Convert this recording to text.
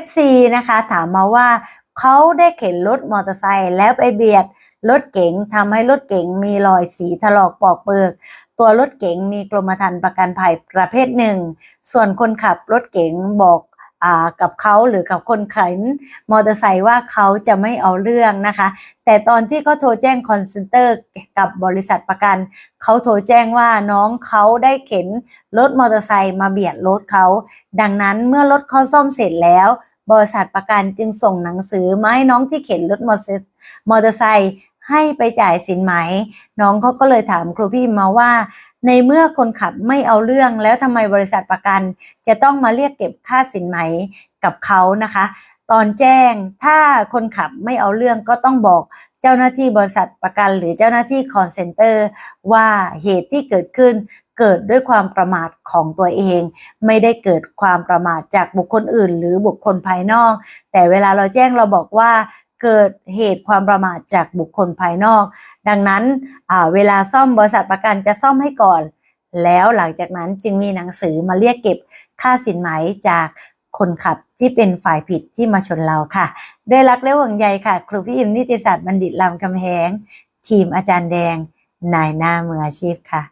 FC นะคะ ถามมาว่าเขาได้เข็นรถมอเตอร์ไซค์แล้วไปเบียดรถเก๋งทำให้รถเก๋งมีรอยสีถลอกปอกเปลือก ตัวรถเก๋งมีกรมธรรม์ประกันภัยประเภทหนึ่ง ส่วนคนขับรถเก๋งบอก กับเขาหรือกับคนขันมอเตอร์ไซค์ว่าเขาจะไม่เอาเรื่องนะคะ แต่ตอนที่เขาโทรแจ้งคอนเซนเตอร์กับบริษัทประกัน เขาโทรแจ้งว่าน้องเขาได้เข็นรถมอเตอร์ไซค์มาเบียดรถเขา ดังนั้นเมื่อรถเขาซ่อมเสร็จแล้ว บริษัทประกันจึงส่งหนังสือมาให้น้องที่เข็นรถมอเตอร์มอเตอร์ไซค์ ให้ไปจ่ายสินไหม น้องเขาก็เลยถามครูพี่มาว่า ในเมื่อคนขับไม่เอาเรื่องแล้วทำไมบริษัทประกัน จะต้องมาเรียกเก็บค่าสินไหมกับเขานะคะ ตอนแจ้งถ้าคนขับไม่เอาเรื่องก็ต้องบอกเจ้าหน้าที่บริษัทประกันหรือเจ้าหน้าที่คอนเซ็นเตอร์ว่าเหตุที่เกิดขึ้นเกิดด้วยความประมาทของตัวเอง ไม่ได้เกิดความประมาทจากบุคคลอื่น หรือบุคคลภายนอก แต่เวลาเราแจ้งเราบอกว่า เกิดเหตุความประมาทจากบุคคลภายนอก ดังนั้นเวลาซ่อมบริษัทประกันจะซ่อมให้ก่อน แล้วหลังจากนั้นจึงมีหนังสือมาเรียกเก็บค่าสินไหมจากคนขับที่เป็นฝ่ายผิดที่มาชนเราค่ะ ด้วยรักและห่วงใยค่ะ ครูพี่อิมนิติศาสตร์บัณฑิตรามคำแหง ทีมอาจารย์แดง นายหน้ามืออาชีพค่ะ